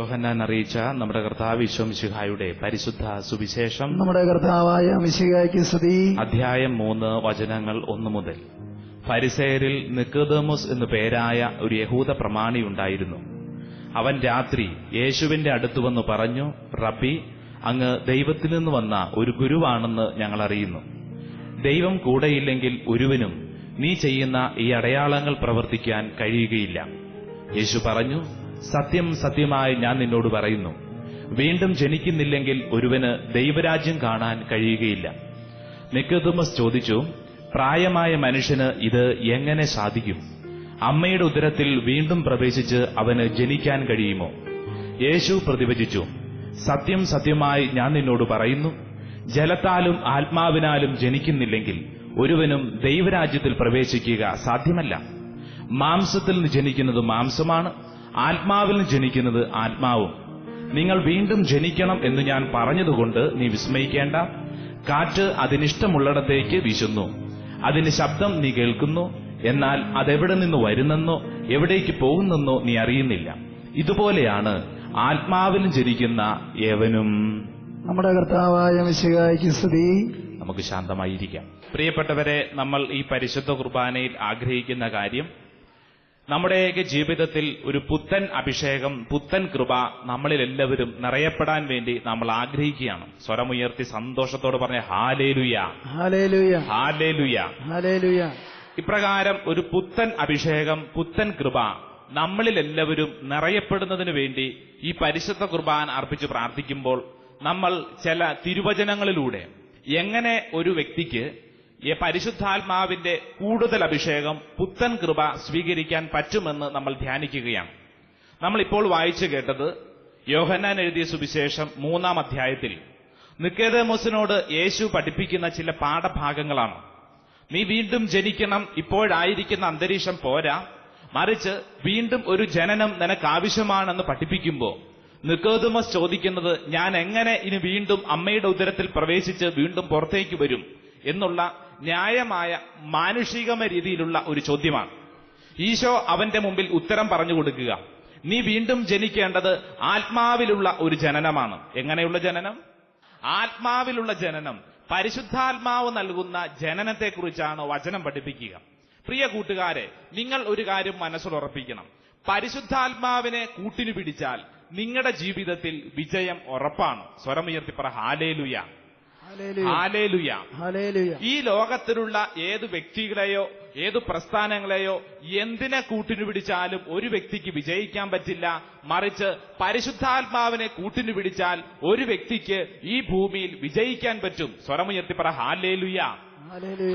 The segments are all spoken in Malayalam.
യോഹന്നാൻ അറിയിച്ച നമ്മുടെ കർത്താവ് വിശ്വമിശിഹായുടെ പരിശുദ്ധ സുവിശേഷം. നമ്മുടെ കർത്താവായ മിശിഹായ്ക്ക് സ്തുതി. അധ്യായം മൂന്ന് വചനങ്ങൾ ഒന്ന് മുതൽ. പരിസേരിൽ നിക്കോദമോസ് എന്നു പേരായ ഒരു യഹൂദ പ്രമാണിയുണ്ടായിരുന്നു അവൻ രാത്രി യേശുവിന്റെ അടുത്ത് വന്ന് പറഞ്ഞു റബ്ബി അങ്ങ് ദൈവത്തിൽ നിന്ന് വന്ന ഒരു ഗുരുവാണെന്ന് ഞങ്ങൾ അറിയുന്നു. ദൈവം കൂടെയില്ലെങ്കിൽ ഒരുവനും നീ ചെയ്യുന്ന ഈ അടയാളങ്ങൾ പ്രവർത്തിക്കാൻ കഴിയുകയില്ല. യേശു പറഞ്ഞു സത്യം സത്യമായി ഞാൻ നിന്നോട് പറയുന്നു. വീണ്ടും ജനിക്കുന്നില്ലെങ്കിൽ ഒരുവന് ദൈവരാജ്യം കാണാൻ കഴിയുകയില്ല. നിക്കതുമസ് ചോദിച്ചു പ്രായമായ മനുഷ്യന് ഇത് എങ്ങനെ സാധിക്കും? അമ്മയുടെ ഉദരത്തിൽ വീണ്ടും പ്രവേശിച്ച് അവന് ജനിക്കാൻ കഴിയുമോ? യേശു പ്രതിവചിച്ചു സത്യം സത്യമായി ഞാൻ നിന്നോട് പറയുന്നു. ജലത്താലും ആത്മാവിനാലും ജനിക്കുന്നില്ലെങ്കിൽ ഒരുവനും ദൈവരാജ്യത്തിൽ പ്രവേശിക്കുക സാധ്യമല്ല. മാംസത്തിൽ നിന്ന് ജനിക്കുന്നത് മാംസമാണ്. ആത്മാവിൽ ജനിക്കുന്നത് ആത്മാവും. നിങ്ങൾ വീണ്ടും ജനിക്കണം എന്ന് ഞാൻ പറഞ്ഞതുകൊണ്ട് നീ വിസ്മയിക്കേണ്ട. കാറ്റ് അതിനിഷ്ടമുള്ളിടത്തേക്ക് വീശുന്നു. അതിന് ശബ്ദം നീ കേൾക്കുന്നു. എന്നാൽ അതെവിടെ നിന്ന് വരുന്നെന്നോ എവിടേക്ക് പോകുന്നെന്നോ നീ അറിയുന്നില്ല. ഇതുപോലെയാണ് ആത്മാവിലും ജനിക്കുന്ന ഏവനും. നമ്മുടെ കർത്താവായ മിശികായ്ക്ക് സ്തുതി. നമുക്ക് ശാന്തമായിരിക്കാം. പ്രിയപ്പെട്ടവരെ നമ്മൾ ഈ പരിശുദ്ധ കുർബാനയിൽ ആഗ്രഹിക്കുന്ന കാര്യം നമ്മുടെയൊക്കെ ജീവിതത്തിൽ ഒരു പുത്തൻ അഭിഷേകം പുത്തൻ കൃപ നമ്മളിൽ എല്ലാവരും നിറയപ്പെടാൻ വേണ്ടി നമ്മൾ ആഗ്രഹിക്കുകയാണ്. സ്വരമുയർത്തി സന്തോഷത്തോട് പറഞ്ഞ ഹാലേലുയ. ഹാലേലുയ. ഹാലേലുയ. ഹാലേലുയ. ഇപ്രകാരം ഒരു പുത്തൻ അഭിഷേകം പുത്തൻ കൃപ നമ്മളിൽ എല്ലാവരും നിറയപ്പെടുന്നതിന് വേണ്ടി ഈ പരിശുദ്ധ കുർബാന അർപ്പിച്ച് പ്രാർത്ഥിക്കുമ്പോൾ നമ്മൾ ചില തിരുവചനങ്ങളിലൂടെ എങ്ങനെ ഒരു വ്യക്തിക്ക് ഈ പരിശുദ്ധാത്മാവിന്റെ കൂടുതൽ അഭിഷേകം പുത്തൻ കൃപ സ്വീകരിക്കാൻ പറ്റുമെന്ന് നമ്മൾ ധ്യാനിക്കുകയാണ്. നമ്മൾ ഇപ്പോൾ വായിച്ചു കേട്ടത് യോഹന്നാൻ എഴുതിയ സുവിശേഷം മൂന്നാം അധ്യായത്തിൽ നിക്കേതമോസിനോട് യേശു പഠിപ്പിക്കുന്ന ചില പാഠഭാഗങ്ങളാണ്. നീ വീണ്ടും ജനിക്കണം ഇപ്പോഴായിരിക്കുന്ന അന്തരീക്ഷം പോരാ. മറിച്ച് വീണ്ടും ഒരു ജനനം നിനക്ക് ആവശ്യമാണെന്ന് പഠിപ്പിക്കുമ്പോൾ നിക്കോദമസ് ചോദിക്കുന്നത് ഞാൻ എങ്ങനെ ഇനി വീണ്ടും അമ്മയുടെ ഉദരത്തിൽ പ്രവേശിച്ച് വീണ്ടും പുറത്തേക്ക് വരും? എന്നുള്ള ന്യായമായ മാനുഷികമായ രീതിയിലുള്ള ഒരു ചോദ്യമാണ്. ഈശോ അവന്റെ മുമ്പിൽ ഉത്തരം പറഞ്ഞു കൊടുക്കുക. നീ വീണ്ടും ജനിക്കേണ്ടത് ആത്മാവിലുള്ള ഒരു ജനനമാണ്. എങ്ങനെയുള്ള ജനനം? ആത്മാവിലുള്ള ജനനം. പരിശുദ്ധാത്മാവ് നൽകുന്ന ജനനത്തെക്കുറിച്ചാണ് വചനം പഠിപ്പിക്കുക. പ്രിയ കൂട്ടുകാരെ നിങ്ങൾ ഒരു കാര്യം മനസ്സിലുറപ്പിക്കണം പരിശുദ്ധാത്മാവിനെ കൂട്ടിനു പിടിച്ചാൽ നിങ്ങളുടെ ജീവിതത്തിൽ വിജയം ഉറപ്പാണ്. സ്വരമുയർത്തിപ്പറ ഹാലേലുയ ഹാലേലുയ ഹാലേലുയ ഹാലേലുയ. ഈ ലോകത്തിലുള്ള ഏത് വ്യക്തികളെയോ ഏത് പ്രസ്ഥാനങ്ങളെയോ എന്തിനെ കൂട്ടിനു പിടിച്ചാലും ഒരു വ്യക്തിക്ക് വിജയിക്കാൻ പറ്റില്ല. മറിച്ച് പരിശുദ്ധാത്മാവിനെ കൂട്ടിനു പിടിച്ചാൽ ഒരു വ്യക്തിക്ക് ഈ ഭൂമിയിൽ വിജയിക്കാൻ പറ്റും. സ്വരമുയർത്തി പറ ഹാലേലുയ ഹാലേലുയ ഒരു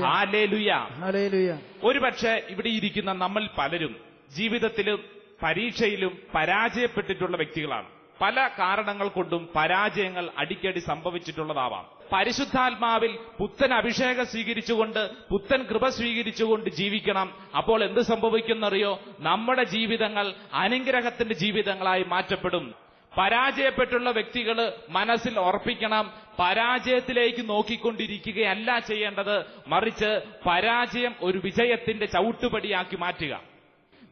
ഹാലേലുയ ഒരുപക്ഷെ ഇവിടെ ഇരിക്കുന്ന നമ്മൾ പലരും ജീവിതത്തിലും പരീക്ഷയിലും പരാജയപ്പെട്ടിട്ടുള്ള വ്യക്തികളാണ്. പല കാരണങ്ങൾ കൊണ്ടും പരാജയങ്ങൾ അടിക്കടി സംഭവിച്ചിട്ടുള്ളതാവാം. പരിശുദ്ധാത്മാവിൽ പുത്തൻ അഭിഷേകം സ്വീകരിച്ചുകൊണ്ട് പുത്തൻ കൃപ സ്വീകരിച്ചുകൊണ്ട് ജീവിക്കണം. അപ്പോൾ എന്ത് സംഭവിക്കുന്നറിയോ? നമ്മുടെ ജീവിതങ്ങൾ അനുഗ്രഹത്തിന്റെ ജീവിതങ്ങളായി മാറ്റപ്പെടും. പരാജയപ്പെട്ടുള്ള വ്യക്തികൾ മനസ്സിൽ ഉറപ്പിക്കണം. പരാജയത്തിലേക്ക് നോക്കിക്കൊണ്ടിരിക്കുകയല്ല ചെയ്യേണ്ടത്. മറിച്ച് പരാജയം ഒരു വിജയത്തിന്റെ ചവിട്ടുപടിയാക്കി മാറ്റുക.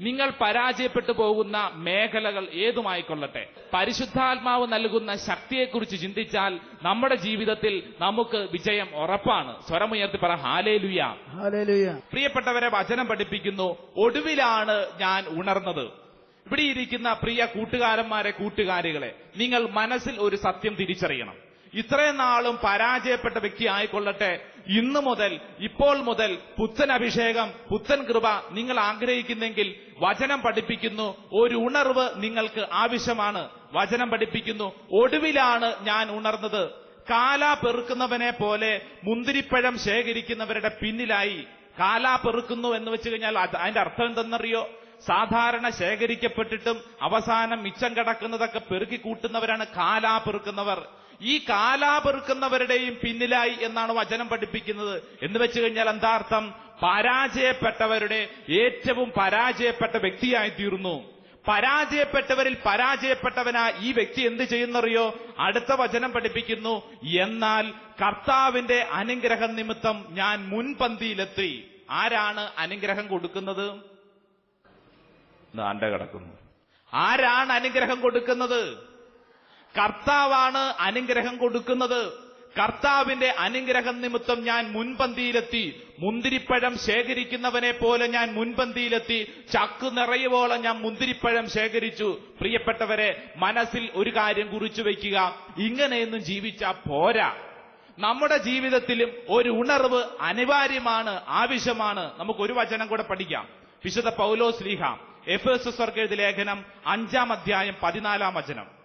നിങ്ങൾ പരാജയപ്പെട്ടു പോകുന്ന മേഖലകൾ ഏതുമായിക്കൊള്ളട്ടെ? പരിശുദ്ധാത്മാവ് നൽകുന്ന ശക്തിയെക്കുറിച്ച് ചിന്തിച്ചാൽ നമ്മുടെ ജീവിതത്തിൽ നമുക്ക് വിജയം ഉറപ്പാണ്. സ്വരമുയർത്തി പറ ഹാലേലുയ. ഹാലേലുയ. പ്രിയപ്പെട്ടവരെ വചനം പഠിപ്പിക്കുന്നു. ഒടുവിലാണ് ഞാൻ ഉണർന്നത്. ഇവിടെ ഇരിക്കുന്ന പ്രിയ കൂട്ടുകാരന്മാരെ കൂട്ടുകാരികളെ നിങ്ങൾ മനസ്സിൽ ഒരു സത്യം തിരിച്ചറിയണം. ഇത്രയും നാളും പരാജയപ്പെട്ട വ്യക്തി ആയിക്കൊള്ളട്ടെ. ഇന്നു മുതൽ ഇപ്പോൾ മുതൽ പുത്തൻ അഭിഷേകം പുത്തൻ കൃപ നിങ്ങൾ ആഗ്രഹിക്കുന്നെങ്കിൽ വചനം പഠിപ്പിക്കുന്നു. ഒരു ഉണർവ് നിങ്ങൾക്ക് ആവശ്യമാണ്. വചനം പഠിപ്പിക്കുന്നു. ഒടുവിലാണ് ഞാൻ ഉണർന്നത്. കാല പെറുക്കുന്നവനെ പോലെ മുന്തിരിപ്പഴം ശേഖരിക്കുന്നവരുടെ പിന്നിലായി കാല പെറുക്കുന്നു എന്ന് വെച്ച് കഴിഞ്ഞാൽ അതിന്റെ അർത്ഥം എന്തെന്നറിയോ? സാധാരണ ശേഖരിക്കപ്പെട്ടിട്ടും അവസാനം മിച്ചം കിടക്കുന്നതൊക്കെ പെറുക്കി കൂട്ടുന്നവരാണ് കാലാ പെറുക്കുന്നവർ. ഈ കാലാപെറുക്കുന്നവരുടെയും പിന്നിലായി എന്നാണ് വചനം പഠിപ്പിക്കുന്നത്. എന്ന് വെച്ച് കഴിഞ്ഞാൽ എന്താ അർത്ഥം? പരാജയപ്പെട്ടവരുടെ ഏറ്റവും പരാജയപ്പെട്ട വ്യക്തിയായി തീർന്നു. പരാജയപ്പെട്ടവരിൽ പരാജയപ്പെട്ടവനാ ഈ വ്യക്തി എന്ത് ചെയ്യുന്നറിയോ? അടുത്ത വചനം പഠിപ്പിക്കുന്നു എന്നാൽ കർത്താവിന്റെ അനുഗ്രഹം നിമിത്തം ഞാൻ മുൻപന്തിയിലെത്തി. ആരാണ് അനുഗ്രഹം കൊടുക്കുന്നത്? ആണ്ട കിടക്കുന്നു. ആരാണ് അനുഗ്രഹം കൊടുക്കുന്നത്? കർത്താവാണ് അനുഗ്രഹം കൊടുക്കുന്നത്. കർത്താവിന്റെ അനുഗ്രഹം നിമിത്തം ഞാൻ മുൻപന്തിയിലെത്തി. മുന്തിരിപ്പഴം ശേഖരിക്കുന്നവനെ പോലെ ഞാൻ മുൻപന്തിയിലെത്തി. ചക്ക് നിറയുവോളം ഞാൻ മുന്തിരിപ്പഴം ശേഖരിച്ചു. പ്രിയപ്പെട്ടവരെ മനസ്സിൽ ഒരു കാര്യം കുറിച്ചു വയ്ക്കുക. ഇങ്ങനെയൊന്നും ജീവിച്ച പോരാ. നമ്മുടെ ജീവിതത്തിലും ഒരു ഉണർവ് അനിവാര്യമാണ് ആവശ്യമാണ്. നമുക്ക് ഒരു വചനം കൂടെ പഠിക്കാം. വിശുദ്ധ പൗലോ ശ്രീഹ എഫ് എസ് എസ് ലേഖനം അഞ്ചാം അധ്യായം പതിനാലാം വചനം.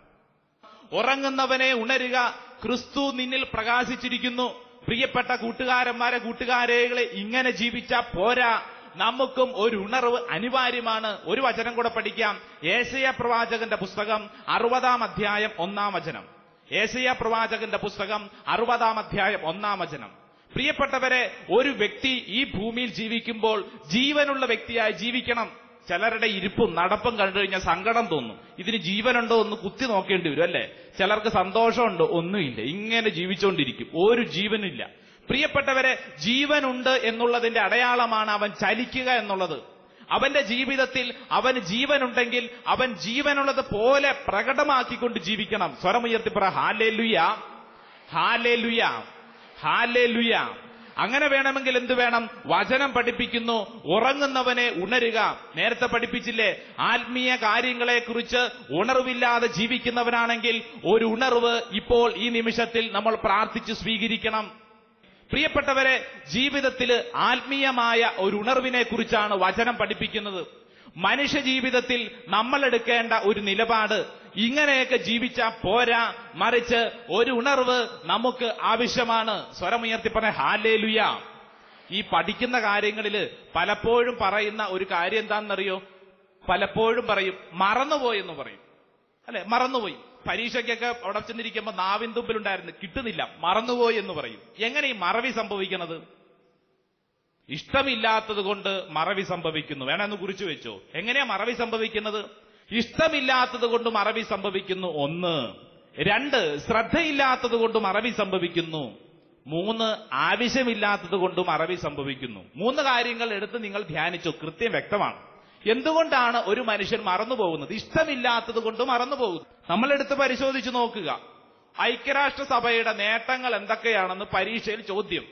ഉറങ്ങുന്നവനെ ഉണരുക. ക്രിസ്തു നിന്നിൽ പ്രകാശിച്ചിരിക്കുന്നു. പ്രിയപ്പെട്ട കൂട്ടുകാരന്മാരെ കൂട്ടുകാരെകളെ ഇങ്ങനെ ജീവിച്ച പോരാ. നമുക്കും ഒരു ഉണർവ് അനിവാര്യമാണ്. ഒരു വചനം കൂടെ പഠിക്കാം. ഏശയ പ്രവാചകന്റെ പുസ്തകം അറുപതാം അധ്യായം ഒന്നാം വചനം. ഏശയ പ്രവാചകന്റെ പുസ്തകം അറുപതാം അധ്യായം ഒന്നാം വചനം. പ്രിയപ്പെട്ടവരെ ഒരു വ്യക്തി ഈ ഭൂമിയിൽ ജീവിക്കുമ്പോൾ ജീവനുള്ള വ്യക്തിയായി ജീവിക്കണം. ചിലരുടെ ഇരിപ്പും നടപ്പും കണ്ടു കഴിഞ്ഞാൽ സങ്കടം തോന്നും. ഇതിന് ജീവനുണ്ടോ എന്ന് കുത്തി നോക്കേണ്ടി വരും അല്ലെ? ചിലർക്ക് സന്തോഷമുണ്ടോ ഒന്നുമില്ല. ഇങ്ങനെ ജീവിച്ചുകൊണ്ടിരിക്കും. ഒരു ജീവനില്ല. പ്രിയപ്പെട്ടവരെ ജീവനുണ്ട് എന്നുള്ളതിന്റെ അടയാളമാണ് അവൻ ചലിക്കുക എന്നുള്ളത്. അവന്റെ ജീവിതത്തിൽ അവന് ജീവനുണ്ടെങ്കിൽ അവൻ ജീവനുള്ളത് പോലെ പ്രകടമാക്കിക്കൊണ്ട് ജീവിക്കണം. സ്വരമുയർത്തി പറ ഹാലേ ലുയ ഹാലേ ലുയ ഹാലേ ലുയ അങ്ങനെ വേണമെങ്കിൽ എന്ത് വേണം? വചനം പഠിപ്പിക്കുന്നു. ഉറങ്ങുന്നവനെ ഉണരുക. നേരത്തെ പഠിപ്പിച്ചില്ലേ? ആത്മീയ കാര്യങ്ങളെക്കുറിച്ച് ഉണർവില്ലാതെ ജീവിക്കുന്നവനാണെങ്കിൽ ഒരു ഉണർവ് ഇപ്പോൾ ഈ നിമിഷത്തിൽ നമ്മൾ പ്രാർത്ഥിച്ച് സ്വീകരിക്കണം. പ്രിയപ്പെട്ടവരെ ജീവിതത്തിൽ ആത്മീയമായ ഒരു ഉണർവിനെ കുറിച്ചാണ് വചനം പഠിപ്പിക്കുന്നത്. മനുഷ്യ ജീവിതത്തിൽ നമ്മൾ എടുക്കേണ്ട ഒരു നിലപാട്. ഇങ്ങനെയൊക്കെ ജീവിച്ച പോരാ. മറിച്ച് ഒരു ഉണർവ് നമുക്ക് ആവശ്യമാണ്. സ്വരമുയർത്തി പറഞ്ഞ ഹാലേലുയ. ഈ പഠിക്കുന്ന കാര്യങ്ങളിൽ പലപ്പോഴും പറയുന്ന ഒരു കാര്യം എന്താണെന്നറിയോ? പലപ്പോഴും പറയും മറന്നുപോയെന്ന് പറയും. അല്ലെ? മറന്നുപോയി. പരീക്ഷയ്ക്കൊക്കെ അവിടെ ചെന്നിരിക്കുമ്പോൾ നാവിൻ തുമ്പിലുണ്ടായിരുന്നു. കിട്ടുന്നില്ല. മറന്നുപോയി എന്ന് പറയും. എങ്ങനെ ഈ മറവി സംഭവിക്കുന്നത് ഇഷ്ടമില്ലാത്തത് കൊണ്ട് മറവി സംഭവിക്കുന്നു. വേണമെന്ന് കുറിച്ചു വെച്ചോ. എങ്ങനെയാ മറവി സംഭവിക്കുന്നത്? ഇഷ്ടമില്ലാത്തത് കൊണ്ട് മറവി സംഭവിക്കുന്നു ഒന്ന്. രണ്ട് ശ്രദ്ധയില്ലാത്തത് കൊണ്ട് മറവി സംഭവിക്കുന്നു. മൂന്ന് ആവശ്യമില്ലാത്തത് കൊണ്ട് മറവി സംഭവിക്കുന്നു. മൂന്ന് കാര്യങ്ങൾ എടുത്ത് നിങ്ങൾ ധ്യാനിച്ചു. കൃത്യം വ്യക്തമാണ്. എന്തുകൊണ്ടാണ് ഒരു മനുഷ്യൻ മറന്നു പോകുന്നത്? ഇഷ്ടമില്ലാത്തത് കൊണ്ട് മറന്നു പോകുന്നു. നമ്മളെടുത്ത് പരിശോധിച്ചു നോക്കുക. ഐക്യരാഷ്ട്ര സഭയുടെ നേട്ടങ്ങൾ എന്തൊക്കെയാണെന്ന് പരീക്ഷയിൽ ചോദ്യം.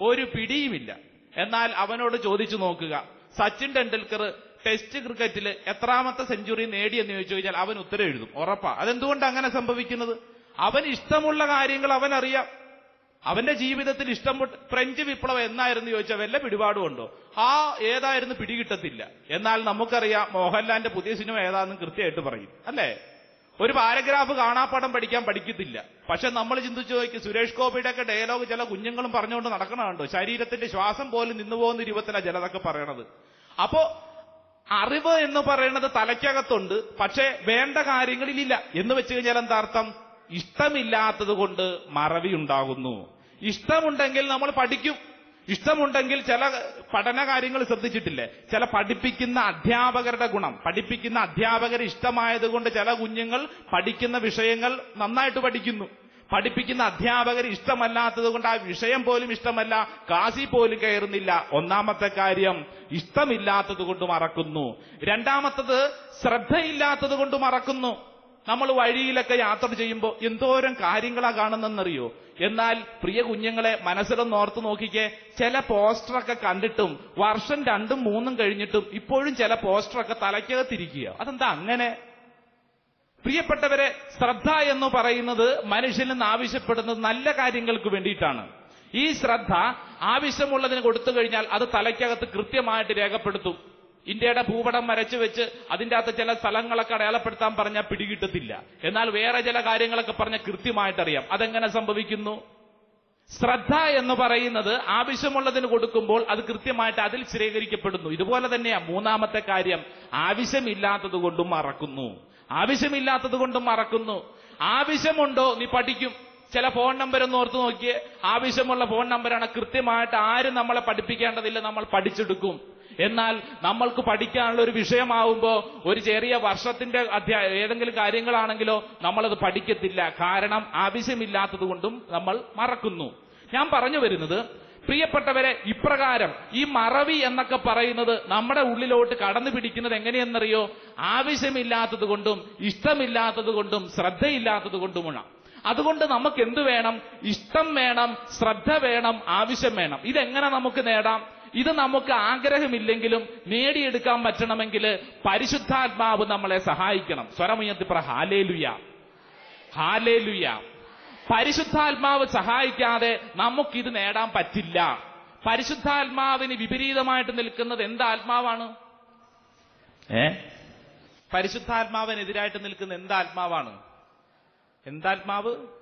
ഒരു പിടിയുമില്ല. എന്നാൽ അവനോട് ചോദിച്ചു നോക്കുക സച്ചിൻ ടെണ്ടുൽക്കർ ടെസ്റ്റ് ക്രിക്കറ്റിൽ എത്രാമത്തെ സെഞ്ചുറി നേടിയെന്ന് ചോദിച്ചു കഴിഞ്ഞാൽ അവൻ ഉത്തരം എഴുതും. ഉറപ്പാ. അതെന്തുകൊണ്ട് അങ്ങനെ സംഭവിക്കുന്നത്? അവൻ ഇഷ്ടമുള്ള കാര്യങ്ങൾ അവൻ അറിയാം. അവന്റെ ജീവിതത്തിൽ ഇഷ്ടം ഫ്രഞ്ച് വിപ്ലവം എന്നായിരുന്നു ചോദിച്ചാൽ വല്ല പിടിപാടും ഉണ്ടോ? ആ ഏതായിരുന്നു പിടികിട്ടത്തില്ല. എന്നാൽ നമുക്കറിയാം മോഹൻലാലിന്റെ പുതിയ സിനിമ ഏതാണെന്ന് കൃത്യമായിട്ട് പറയും. അല്ലേ? ഒരു പാരഗ്രാഫ് കാണാപ്പാടം പഠിക്കാൻ പഠിക്കത്തില്ല. പക്ഷെ നമ്മൾ ചിന്തിച്ചു നോക്കി സുരേഷ് ഗോപിയുടെ ഒക്കെ ഡയലോഗ് ചില കുഞ്ഞുങ്ങളും പറഞ്ഞുകൊണ്ട് നടക്കണമുണ്ടോ ശരീരത്തിന്റെ ശ്വാസം പോലും നിന്നുപോകുന്ന രൂപത്തിലാണ് ചിലതൊക്കെ പറയണത്. അപ്പോ അറിവ് എന്ന് പറയുന്നത് തലയ്ക്കകത്തുണ്ട് പക്ഷെ വേണ്ട കാര്യങ്ങളിലില്ല. എന്ന് വെച്ച് കഴിഞ്ഞാൽ എന്താ അർത്ഥം? ഇഷ്ടമില്ലാത്തത് കൊണ്ട് മറവി ഉണ്ടാകുന്നു ഇഷ്ടമുണ്ടെങ്കിൽ നമ്മൾ പഠിക്കും. ഇഷ്ടമുണ്ടെങ്കിൽ ചില പഠന കാര്യങ്ങൾ ശ്രദ്ധിച്ചിട്ടില്ലേ? ചില പഠിപ്പിക്കുന്ന അധ്യാപകരുടെ ഗുണം. പഠിപ്പിക്കുന്ന അധ്യാപകർ ഇഷ്ടമായതുകൊണ്ട് ചില കുഞ്ഞുങ്ങൾ പഠിക്കുന്ന വിഷയങ്ങൾ നന്നായിട്ട് പഠിക്കുന്നു. പഠിപ്പിക്കുന്ന അധ്യാപകർ ഇഷ്ടമല്ലാത്തത് കൊണ്ട് ആ വിഷയം പോലും ഇഷ്ടമല്ല. കാശി പോലും കയറുന്നില്ല. ഒന്നാമത്തെ കാര്യം ഇഷ്ടമില്ലാത്തത് കൊണ്ട് മറക്കുന്നു. രണ്ടാമത്തത് ശ്രദ്ധയില്ലാത്തത് കൊണ്ട് മറക്കുന്നു. നമ്മൾ വഴിയിലൊക്കെ യാത്ര ചെയ്യുമ്പോൾ എന്തോരം കാര്യങ്ങളാ കാണുന്നെന്നറിയോ എന്നാൽ പ്രിയ കുഞ്ഞുങ്ങളെ മനസ്സിലൊന്ന് ഓർത്ത് നോക്കിക്കേ ചില പോസ്റ്ററൊക്കെ കണ്ടിട്ടും വർഷം രണ്ടും മൂന്നും കഴിഞ്ഞിട്ടും ഇപ്പോഴും ചില പോസ്റ്ററൊക്കെ തലയ്ക്കകത്തിരിക്കുക. അതെന്താ അങ്ങനെ? പ്രിയപ്പെട്ടവരെ ശ്രദ്ധ എന്ന് പറയുന്നത് മനുഷ്യനിൽ നിന്ന് ആവശ്യപ്പെടുന്നത് നല്ല കാര്യങ്ങൾക്ക് വേണ്ടിയിട്ടാണ്. ഈ ശ്രദ്ധ ആവശ്യമുള്ളതിന് കൊടുത്തു കഴിഞ്ഞാൽ അത് തലയ്ക്കകത്ത് കൃത്യമായിട്ട് രേഖപ്പെടുത്തും. ഇന്ത്യയുടെ ഭൂപടം വരച്ചു വെച്ച് അതിന്റെ അകത്ത് ചില സ്ഥലങ്ങളൊക്കെ അടയാളപ്പെടുത്താൻ പറഞ്ഞാൽ പിടികിട്ടത്തില്ല. എന്നാൽ വേറെ ചില കാര്യങ്ങളൊക്കെ പറഞ്ഞാൽ കൃത്യമായിട്ടറിയാം. അതെങ്ങനെ സംഭവിക്കുന്നു? ശ്രദ്ധ എന്ന് പറയുന്നത് ആവശ്യമുള്ളതിന് കൊടുക്കുമ്പോൾ അത് കൃത്യമായിട്ട് അതിൽ സ്ഥിരീകരിക്കപ്പെടുന്നു ഇതുപോലെ തന്നെയാ മൂന്നാമത്തെ കാര്യം. ആവശ്യമില്ലാത്തത് കൊണ്ടും മറക്കുന്നു. ആവശ്യമില്ലാത്തത് കൊണ്ടും മറക്കുന്നു. ആവശ്യമുണ്ടോ? നീ പഠിക്കും. ചില ഫോൺ നമ്പർ ഒന്ന് ഓർത്ത് നോക്കിയേ. ആവശ്യമുള്ള ഫോൺ നമ്പറാണ് കൃത്യമായിട്ട് ആരും നമ്മളെ പഠിപ്പിക്കേണ്ടതില്ല. നമ്മൾ പഠിച്ചെടുക്കും. എന്നാൽ നമ്മൾക്ക് പഠിക്കാനുള്ള ഒരു വിഷയമാവുമ്പോൾ ഒരു ചെറിയ വർഷത്തിന്റെ അധ്യായ ഏതെങ്കിലും കാര്യങ്ങളാണെങ്കിലോ നമ്മളത് പഠിക്കത്തില്ല. കാരണം ആവശ്യമില്ലാത്തത് കൊണ്ടും നമ്മൾ മറക്കുന്നു. ഞാൻ പറഞ്ഞു വരുന്നത് പ്രിയപ്പെട്ടവരെ ഇപ്രകാരം ഈ മറവി എന്നൊക്കെ പറയുന്നത് നമ്മുടെ ഉള്ളിലോട്ട് കടന്നു പിടിക്കുന്നത് എങ്ങനെയെന്നറിയോ? ആവശ്യമില്ലാത്തത് കൊണ്ടും ഇഷ്ടമില്ലാത്തത് കൊണ്ടും ശ്രദ്ധയില്ലാത്തത് കൊണ്ടുമാണ് അതുകൊണ്ട് നമുക്ക് എന്തു വേണം? ഇഷ്ടം വേണം ശ്രദ്ധ വേണം ആവശ്യം വേണം. ഇതെങ്ങനെ നമുക്ക് നേടാം? ഇത് നമുക്ക് ആഗ്രഹമില്ലെങ്കിലും നേടിയെടുക്കാൻ പറ്റണമെങ്കിൽ പരിശുദ്ധാത്മാവ് നമ്മളെ സഹായിക്കണം. സ്വരമുയർത്തിപ്പറ ഹാലേലുയ. ഹാലേലുയ. പരിശുദ്ധാത്മാവ് സഹായിക്കാതെ നമുക്കിത് നേടാൻ പറ്റില്ല. പരിശുദ്ധാത്മാവിന് വിപരീതമായിട്ട് നിൽക്കുന്നത് എന്ത് ആത്മാവാണ്? ഏ? പരിശുദ്ധാത്മാവിനെതിരായിട്ട് നിൽക്കുന്ന എന്താത്മാവാണ് എന്താത്മാവ്?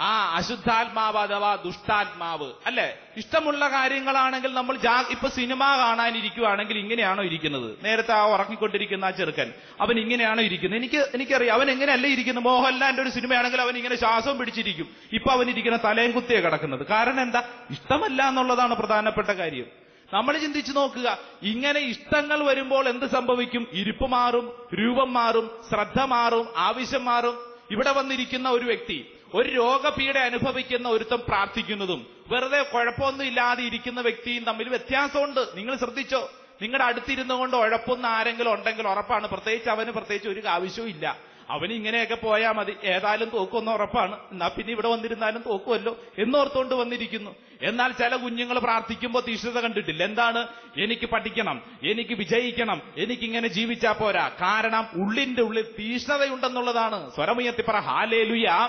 ആ അശുദ്ധാത്മാവ് അഥവാ ദുഷ്ടാത്മാവ് അല്ലെ? ഇഷ്ടമുള്ള കാര്യങ്ങളാണെങ്കിൽ നമ്മൾ ഇപ്പൊ സിനിമ കാണാനിരിക്കുവാണെങ്കിൽ ഇങ്ങനെയാണോ ഇരിക്കുന്നത്? നേരത്തെ ആ ഉറങ്ങിക്കൊണ്ടിരിക്കുന്ന ആ ചെറുക്കൻ അവൻ ഇങ്ങനെയാണോ ഇരിക്കുന്നത്? എനിക്ക് എനിക്കറിയാം അവൻ എങ്ങനെയല്ല ഇരിക്കുന്നത്? മോഹൻലാലിന്റെ ഒരു സിനിമയാണെങ്കിൽ അവൻ ഇങ്ങനെ ശ്വാസം പിടിച്ചിരിക്കും. ഇപ്പൊ അവൻ ഇരിക്കുന്ന തലയും കുത്തിയെ കിടക്കുന്നത്. കാരണം എന്താ? ഇഷ്ടമല്ല എന്നുള്ളതാണ് പ്രധാനപ്പെട്ട കാര്യം. നമ്മൾ ചിന്തിച്ചു നോക്കുക ഇങ്ങനെ ഇഷ്ടങ്ങൾ വരുമ്പോൾ എന്ത് സംഭവിക്കും? ഇരിപ്പ് മാറും രൂപം മാറും ശ്രദ്ധ മാറും ആവശ്യം മാറും. ഇവിടെ വന്നിരിക്കുന്ന ഒരു വ്യക്തി ഒരു രോഗപീഠ അനുഭവിക്കുന്ന ഒരുത്തം പ്രാർത്ഥിക്കുന്നതും വെറുതെ കുഴപ്പമൊന്നും ഇല്ലാതെ ഇരിക്കുന്ന വ്യക്തിയും തമ്മിൽ വ്യത്യാസമുണ്ട്. നിങ്ങൾ ശ്രദ്ധിച്ചോ? നിങ്ങളുടെ അടുത്തിരുന്നു കൊണ്ട് ഉഴപ്പുന്ന ആരെങ്കിലും ഉണ്ടെങ്കിൽ ഉറപ്പാണ്. പ്രത്യേകിച്ച് അവന് പ്രത്യേകിച്ച് ഒരു ആവശ്യവും ഇല്ല. അവന് ഇങ്ങനെയൊക്കെ പോയാൽ മതി. ഏതായാലും തോക്കുമെന്ന് ഉറപ്പാണ്. എന്നാ പിന്നെ ഇവിടെ വന്നിരുന്നാലും തോക്കുമല്ലോ എന്നോർത്തുകൊണ്ട് വന്നിരിക്കുന്നു. എന്നാൽ ചില കുഞ്ഞുങ്ങൾ പ്രാർത്ഥിക്കുമ്പോൾ തീഷ്ണത കണ്ടിട്ടില്ല. എന്താണ്? എനിക്ക് പഠിക്കണം. എനിക്ക് വിജയിക്കണം. എനിക്കിങ്ങനെ ജീവിച്ചാ പോരാ. കാരണം ഉള്ളിന്റെ ഉള്ളിൽ തീഷ്ണതയുണ്ടെന്നുള്ളതാണ്. സ്വരമുയർത്തിപ്പറ ഹാലേലുയ.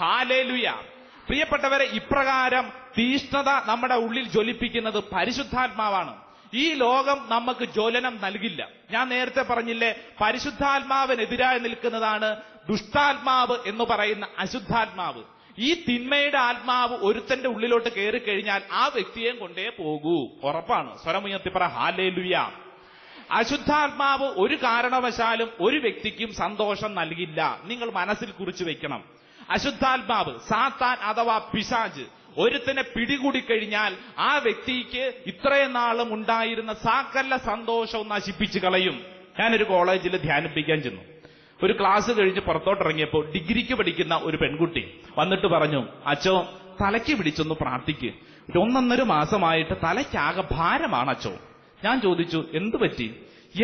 ഹാലേലുയ. പ്രിയപ്പെട്ടവരെ ഇപ്രകാരം തീഷ്ണത നമ്മുടെ ഉള്ളിൽ ജ്വലിപ്പിക്കുന്നത് പരിശുദ്ധാത്മാവാണ്. ഈ ലോകം നമുക്ക് ജ്വലനം നൽകില്ല. ഞാൻ നേരത്തെ പറഞ്ഞില്ലേ പരിശുദ്ധാത്മാവിനെതിരായി നിൽക്കുന്നതാണ് ദുഷ്ടാത്മാവ് എന്ന് പറയുന്ന അശുദ്ധാത്മാവ്. ഈ തിന്മയുടെ ആത്മാവ് ഒരുത്തന്റെ ഉള്ളിലോട്ട് കയറി കഴിഞ്ഞാൽ ആ വ്യക്തിയെയും കൊണ്ടേ പോകൂ. ഉറപ്പാണ്. സ്വരമുയർത്തി പറ ഹാലേലുയ. അശുദ്ധാത്മാവ് ഒരു കാരണവശാലും ഒരു വ്യക്തിക്കും സന്തോഷം നൽകില്ല. നിങ്ങൾ മനസ്സിൽ കുറിച്ചു വെക്കണം. അശുദ്ധാത്മാവ് സാത്താൻ അഥവാ പിശാജ് ഒരുത്തനെ പിടികൂടിക്കഴിഞ്ഞാൽ ആ വ്യക്തിക്ക് ഇത്രയും നാളും ഉണ്ടായിരുന്ന സാക്കല്ല സന്തോഷവും നശിപ്പിച്ചു കളയും. ഞാനൊരു കോളേജിൽ ധ്യാനിപ്പിക്കാൻ ചെന്നു. ഒരു ക്ലാസ് കഴിഞ്ഞ് പുറത്തോട്ടിറങ്ങിയപ്പോൾ ഡിഗ്രിക്ക് പഠിക്കുന്ന ഒരു പെൺകുട്ടി വന്നിട്ട് പറഞ്ഞു അച്ചോ തലയ്ക്ക് പിടിച്ചൊന്ന് പ്രാർത്ഥിക്ക്. ഒന്നൊന്നര മാസമായിട്ട് തലയ്ക്കാകെ ഭാരമാണ് അച്ചോ. ഞാൻ ചോദിച്ചു എന്തു പറ്റി?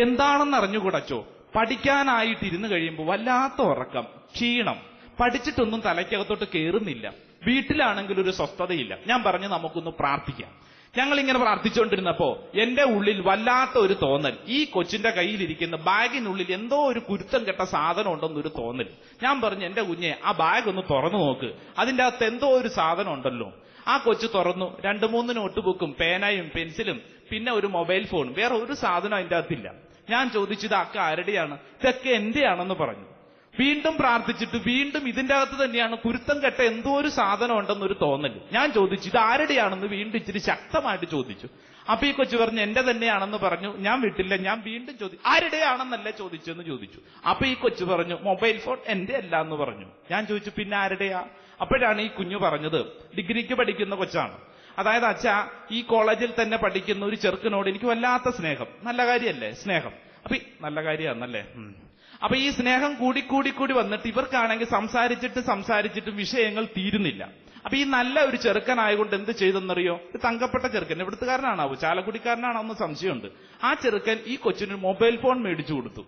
എന്താണെന്ന് അറിഞ്ഞുകൂടച്ചോ പഠിക്കാനായിട്ട് ഇരുന്ന് കഴിയുമ്പോൾ വല്ലാത്ത ഉറക്കം ക്ഷീണം പഠിച്ചിട്ടൊന്നും തലയ്ക്കകത്തോട്ട് കയറുന്നില്ല വീട്ടിലാണെങ്കിൽ ഒരു സ്വസ്ഥതയില്ല. ഞാൻ പറഞ്ഞു നമുക്കൊന്ന് പ്രാർത്ഥിക്കാം. ഞങ്ങൾ ഇങ്ങനെ പ്രാർത്ഥിച്ചുകൊണ്ടിരുന്നപ്പോ എന്റെ ഉള്ളിൽ വല്ലാത്ത ഒരു തോന്നൽ. ഈ കൊച്ചിന്റെ കയ്യിലിരിക്കുന്ന ബാഗിനുള്ളിൽ എന്തോ ഒരു കുരുത്തം കെട്ട സാധനം ഉണ്ടെന്നൊരു തോന്നൽ. ഞാൻ പറഞ്ഞു എന്റെ കുഞ്ഞെ ആ ബാഗ് ഒന്ന് തുറന്നു നോക്ക്. അതിന്റെ അകത്ത് എന്തോ ഒരു സാധനം ഉണ്ടല്ലോ. ആ കൊച്ചു തുറന്നു. രണ്ട് മൂന്ന് നോട്ട് ബുക്കും പേനയും പെൻസിലും പിന്നെ ഒരു മൊബൈൽ ഫോണും. വേറെ ഒരു സാധനം അതിന്റെ അകത്തില്ല. ഞാൻ ചോദിച്ചത് അക്ക ആരുടെയാണ് ഇതൊക്കെ എന്റെയാണെന്ന് പറഞ്ഞു. വീണ്ടും പ്രാർത്ഥിച്ചിട്ട് വീണ്ടും ഇതിന്റെ അകത്ത് തന്നെയാണ് കുരുത്തം കെട്ട എന്തോ ഒരു സാധനം ഉണ്ടെന്നൊരു തോന്നൽ. ഞാൻ ചോദിച്ചു ഇത് ആരുടെയാണെന്ന് വീണ്ടും ഇച്ചിരി ശക്തമായിട്ട് ചോദിച്ചു. അപ്പൊ ഈ കൊച്ചു പറഞ്ഞു എന്റെ തന്നെയാണെന്ന് പറഞ്ഞു. ഞാൻ വിട്ടില്ല ഞാൻ വീണ്ടും ചോദിച്ചു ആരുടെയാണെന്നല്ല ചോദിച്ചെന്ന് ചോദിച്ചു. അപ്പൊ ഈ കൊച്ചു പറഞ്ഞു മൊബൈൽ ഫോൺ എന്റെ അല്ല എന്ന് പറഞ്ഞു. ഞാൻ ചോദിച്ചു പിന്നെ ആരുടെയാ? അപ്പോഴാണ് ഈ കുഞ്ഞു പറഞ്ഞത്. ഡിഗ്രിക്ക് പഠിക്കുന്ന കൊച്ചാണ്. അതായത് അച്ഛ ഈ കോളേജിൽ തന്നെ പഠിക്കുന്ന ഒരു ചെറുക്കനോട് എനിക്ക് വല്ലാത്ത സ്നേഹം. നല്ല കാര്യമല്ലേ സ്നേഹം. അപ്പൊ നല്ല കാര്യമാണല്ലേ ഉം. അപ്പൊ ഈ സ്നേഹം കൂടി കൂടി കൂടി വന്നിട്ട് ഇവർക്കാണെങ്കിൽ സംസാരിച്ചിട്ട് സംസാരിച്ചിട്ട് വിഷയങ്ങൾ തീരുന്നില്ല. അപ്പൊ ഈ നല്ല ഒരു ചെറുക്കനായതുകൊണ്ട് എന്ത് ചെയ്തെന്നറിയോ? ഒരു തങ്കപ്പെട്ട ചെറുക്കൻ. ഇവിടുത്തുകാരനാണാവോ? ചാലക്കുടിക്കാരനാണോ എന്ന് സംശയമുണ്ട്. ആ ചെറുക്കൻ ഈ കൊച്ചിന് മൊബൈൽ ഫോൺ മേടിച്ചു കൊടുത്തു.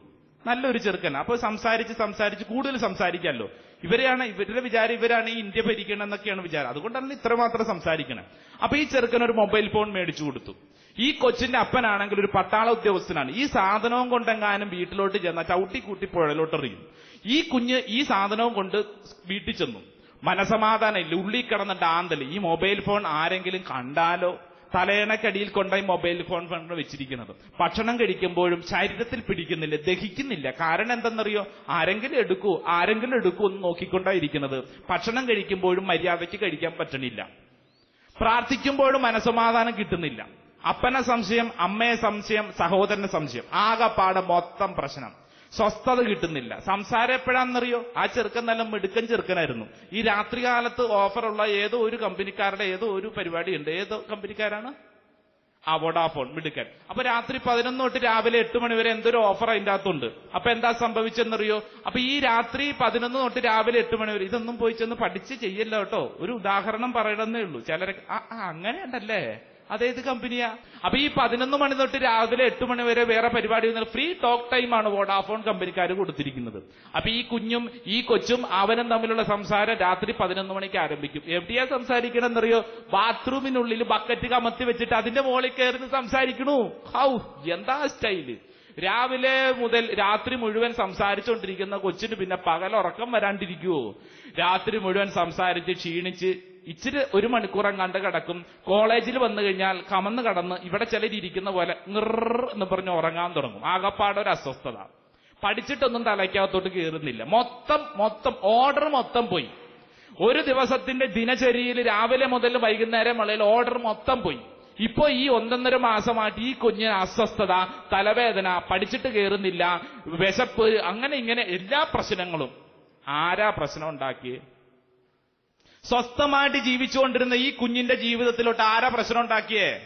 നല്ലൊരു ചെറുക്കൻ. അപ്പൊ സംസാരിച്ച് സംസാരിച്ച് കൂടുതൽ സംസാരിക്കാമല്ലോ. ഇവരെയാണ് ഇവരുടെ വിചാരം ഇവരാണ് ഈ ഇന്ത്യ ഭരിക്കണം എന്നൊക്കെയാണ് വിചാരം. അതുകൊണ്ടാണ് ഇത്രമാത്രം സംസാരിക്കണം. അപ്പൊ ഈ ചെറുക്കൻ ഒരു മൊബൈൽ ഫോൺ മേടിച്ചു കൊടുത്തു. ഈ കൊച്ചിന്റെ അപ്പനാണെങ്കിൽ ഒരു പട്ടാള ഉദ്യോഗസ്ഥനാണ്. ഈ സാധനവും കൊണ്ടെങ്ങാനും വീട്ടിലോട്ട് ചെന്ന ചവിട്ടി കൂട്ടി പുഴയിലോട്ട് എറിയും ഈ കുഞ്ഞ് ഈ സാധനവും കൊണ്ട് വീട്ടിൽ ചെന്നു. മനസമാധാനം ഇല്ല. ഉള്ളി കിടന്നിട്ട് ആന്തൽ ഈ മൊബൈൽ ഫോൺ ആരെങ്കിലും കണ്ടാലോ? തലയണക്കടിയിൽ കൊണ്ടായി മൊബൈൽ ഫോൺ കൊണ്ട് വെച്ചിരിക്കുന്നത്. ഭക്ഷണം കഴിക്കുമ്പോഴും ശരീരത്തിൽ പിടിക്കുന്നില്ല. ദഹിക്കുന്നില്ല. കാരണം എന്തെന്നറിയോ? ആരെങ്കിലും എടുക്കൂ. ആരെങ്കിലും എടുക്കൂ എന്ന് നോക്കിക്കൊണ്ടായിരിക്കുന്നത് ഭക്ഷണം കഴിക്കുമ്പോഴും മര്യാദയ്ക്ക് കഴിക്കാൻ പറ്റണില്ല. പ്രാർത്ഥിക്കുമ്പോഴും മനസമാധാനം കിട്ടുന്നില്ല. അപ്പനെ സംശയം അമ്മയെ സംശയം സഹോദരന് സംശയം. ആകെപ്പാടെ മൊത്തം പ്രശ്നം. സ്വസ്ഥത കിട്ടുന്നില്ല. സംസാരം എപ്പോഴാണെന്നറിയോ? ആ ചെറുക്കൻ നല്ല മിടുക്കൻ ചെറുക്കനായിരുന്നു. ഈ രാത്രികാലത്ത് ഓഫറുള്ള ഏതോ ഒരു കമ്പനിക്കാരുടെ ഏതോ ഒരു പരിപാടി ഉണ്ട് ഏതോ കമ്പനിക്കാരാണ്? ആ മിടുക്കൻ. അപ്പൊ രാത്രി പതിനൊന്ന് തൊട്ട് രാവിലെ എട്ട് മണി വരെ എന്തൊരു ഓഫർ അതിന്റെ അകത്തുണ്ട്? അപ്പൊ എന്താ സംഭവിച്ചെന്നറിയോ? അപ്പൊ ഈ രാത്രി പതിനൊന്ന് തൊട്ട് രാവിലെ എട്ട് മണി വരെ ഇതൊന്നും പോയി ചെന്ന് പഠിച്ച് ചെയ്യല്ല കേട്ടോ. ഒരു ഉദാഹരണം പറയണമെന്നേ ഉള്ളൂ. ചിലരൊക്കെ അങ്ങനെ അങ്ങനെയുണ്ടല്ലേ? അതേത് കമ്പനിയാ? അപ്പൊ ഈ പതിനൊന്ന് മണി തൊട്ട് രാവിലെ എട്ട് മണി വരെ വേറെ പരിപാടി ഫ്രീ ടോക്ക് ടൈം ആണ് വോഡാഫോൺ കമ്പനിക്കാർ കൊടുത്തിരിക്കുന്നത്. അപ്പൊ ഈ കുഞ്ഞും ഈ കൊച്ചും അവനും തമ്മിലുള്ള സംസാരം രാത്രി പതിനൊന്ന് മണിക്ക് ആരംഭിക്കും. എവിടെയാ സംസാരിക്കണമെന്നറിയോ ബാത്റൂമിനുള്ളിൽ ബക്കറ്റ് കമത്തി വെച്ചിട്ട് അതിന്റെ മുകളിൽ കയറി സംസാരിക്കണു. ഹൗ എന്താ സ്റ്റൈൽ രാവിലെ മുതൽ രാത്രി മുഴുവൻ സംസാരിച്ചുകൊണ്ടിരിക്കുന്ന കൊച്ചിന് പിന്നെ പകൽ ഉറക്കം വരാണ്ടിരിക്കുവോ? രാത്രി മുഴുവൻ സംസാരിച്ച് ക്ഷീണിച്ച് ഇച്ചിരി ഒരു മണിക്കൂർ അങ്ങാണ്ട് കിടക്കും. കോളേജിൽ വന്നു കഴിഞ്ഞാൽ കമന്ന് കടന്ന് ഇവിടെ ചിലരിയ്ക്കുന്ന പോലെ നിർ എന്ന് പറഞ്ഞ് ഉറങ്ങാൻ തുടങ്ങും. ആകപ്പാടെ ഒരു അസ്വസ്ഥത. പഠിച്ചിട്ടൊന്നും തലയ്ക്കകത്തോട്ട് കയറുന്നില്ല മൊത്തം മൊത്തം ഓർഡർ മൊത്തം പോയി. ഒരു ദിവസത്തിന്റെ ദിനചര്യയിൽ രാവിലെ മുതൽ വൈകുന്നേരം വളയിൽ ഓർഡർ മൊത്തം പോയി. ഇപ്പൊ ഈ ഒന്നൊന്നര മാസമായിട്ട് ഈ കുഞ്ഞിന് അസ്വസ്ഥത തലവേദന പഠിച്ചിട്ട് കയറുന്നില്ല വിശപ്പ് അങ്ങനെ ഇങ്ങനെ എല്ലാ പ്രശ്നങ്ങളും. ആരാ പ്രശ്നം ഉണ്ടാക്കിയേ? സ്വസ്ഥമായിട്ട് ജീവിച്ചുകൊണ്ടിരുന്ന ഈ കുഞ്ഞിന്റെ ജീവിതത്തിലോട്ട് ആരാ പ്രശ്നം ഉണ്ടാക്കിയേ?